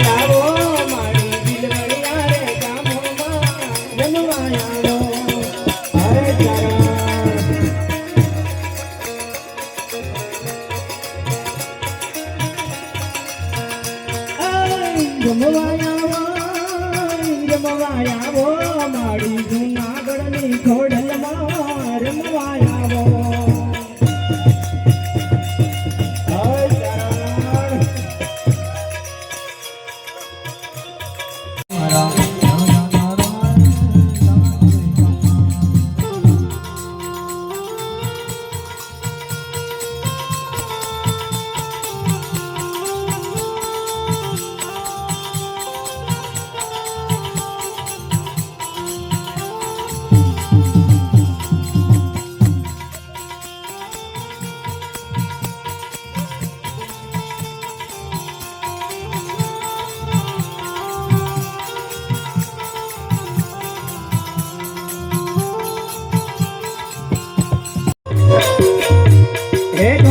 જમવાયા જમવાયા મારી જુનાગઢની ઘોડ Hey. Eh?